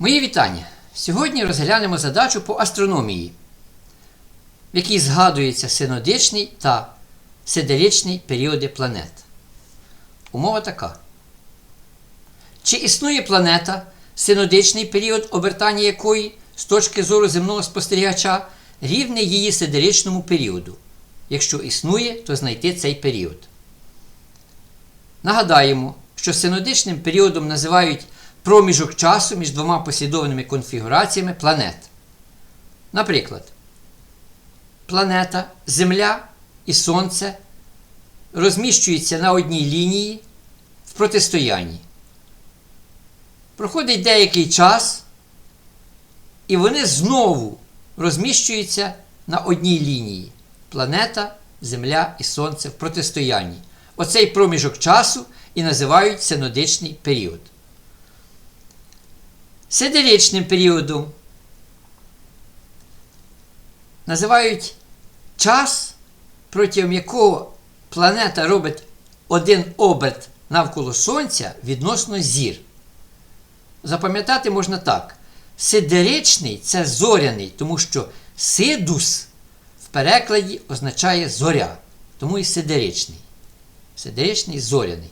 Мої вітання! Сьогодні розглянемо задачу по астрономії, в якій згадується синодичний та сидеричний періоди планет. Умова така. Чи існує планета, синодичний період обертання якої з точки зору земного спостерігача рівний її сидеричному періоду? Якщо існує, то знайти цей період. Нагадаємо, що синодичним періодом називають проміжок часу між двома послідовними конфігураціями планет. Наприклад, планета Земля і Сонце розміщуються на одній лінії в протистоянні. Проходить деякий час, і вони знову розміщуються на одній лінії. Планета, Земля і Сонце в протистоянні. Оцей проміжок часу і називають синодичний період. Сидеричним періодом називають час, протягом якого планета робить один оберт навколо Сонця відносно зір. Запам'ятати можна так. Сидеричний це зоряний, тому що сидус в перекладі означає зоря, тому і сидеричний. Сидеричний зоряний.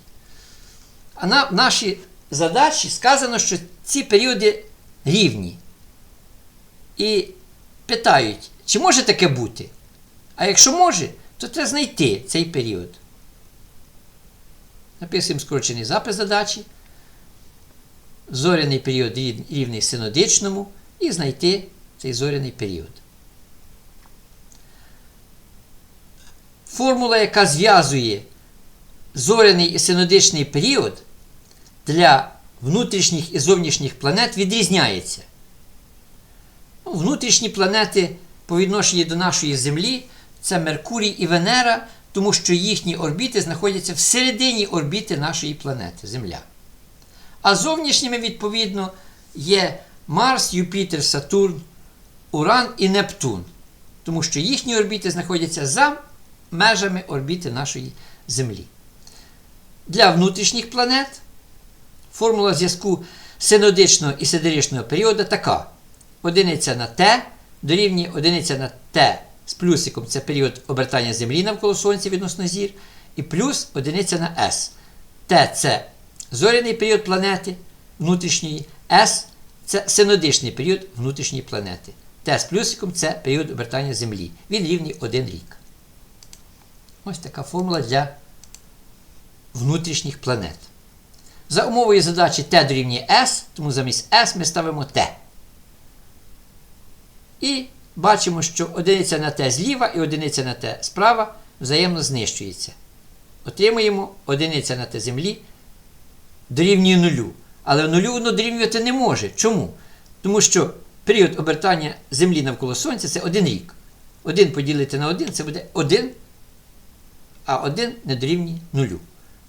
А на нашій задачі сказано, що ці періоди рівні. І питають, чи може таке бути? А якщо може, то треба знайти цей період. Написуємо скорочений запис задачі. Зоряний період рівний синодичному і знайти цей зоряний період. Формула, яка зв'язує зоряний і синодичний період для внутрішніх і зовнішніх планет відрізняється. Ну, Внутрішні планети по відношенню до нашої Землі це Меркурій і Венера, тому що їхні орбіти знаходяться всередині орбіти нашої планети Земля. А зовнішніми, відповідно, є Марс, Юпітер, Сатурн, Уран і Нептун, тому що їхні орбіти знаходяться за межами орбіти нашої Землі. Для внутрішніх планет формула зв'язку синодичного і сидеричного періоду така: одиниця на Т дорівнює одиниця на Т з плюсиком це період обертання Землі навколо Сонця відносно зір, і плюс одиниця на С. Т це зоряний період планети внутрішньої, С це синодичний період внутрішньої планети. Т з плюсиком це період обертання Землі. Він рівний один рік. Ось така формула для внутрішніх планет. За умовою задачі Т дорівнює S, тому замість S ми ставимо Т. І бачимо, що одиниця на Т зліва і одиниця на Т справа взаємно знищується. Отримуємо одиниця на Т землі дорівнює нулю. Але нулю воно дорівнювати не може. Чому? Тому що період обертання Землі навколо Сонця це один рік. Один поділити на один це буде один, а один не дорівнює нулю.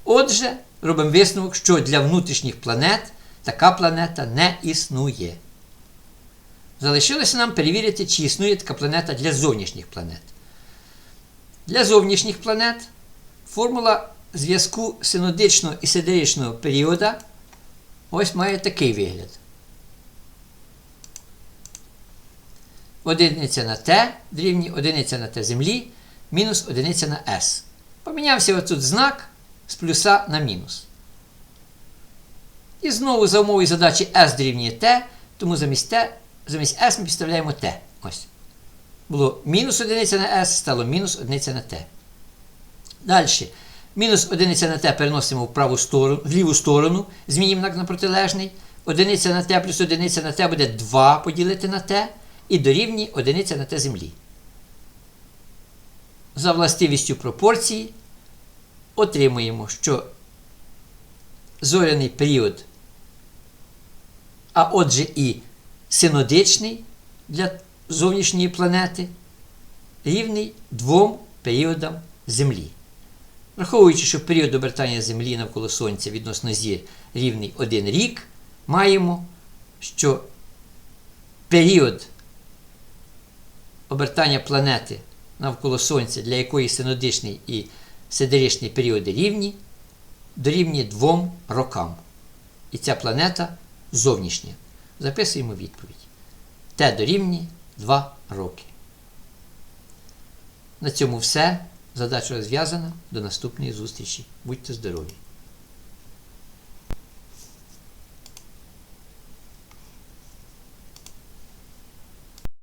Отже, робимо висновок, що для внутрішніх планет така планета не існує. Залишилося нам перевірити, чи існує така планета для зовнішніх планет. Для зовнішніх планет формула зв'язку синодичного і сидеричного періода ось має такий вигляд. Одиниця на Т дорівнює одиниця на Т землі мінус одиниця на С. Помінявся отут знак з плюса на мінус. І знову за умовою задачі S дорівнює T, тому замість T, замість S ми підставляємо T. Ось. Було мінус одиниця на S, стало мінус одиниця на T. Далі. Мінус одиниця на T переносимо в праву сторону, в ліву сторону, змінюємо знак на протилежний. Одиниця на T плюс одиниця на T буде 2 поділити на T і дорівнює одиниця на T землі. За властивістю пропорції отримуємо, що зоряний період, а отже і синодичний для зовнішньої планети, рівний двом періодам Землі. Враховуючи, що період обертання Землі навколо Сонця відносно зір рівний один рік, маємо, що період обертання планети навколо Сонця, для якої синодичний і сидеричний періоди рівні, дорівнює двом рокам. І ця планета зовнішня. Записуємо відповідь. Т дорівнює 2 роки. На цьому все. Задача розв'язана. До наступної зустрічі. Будьте здорові!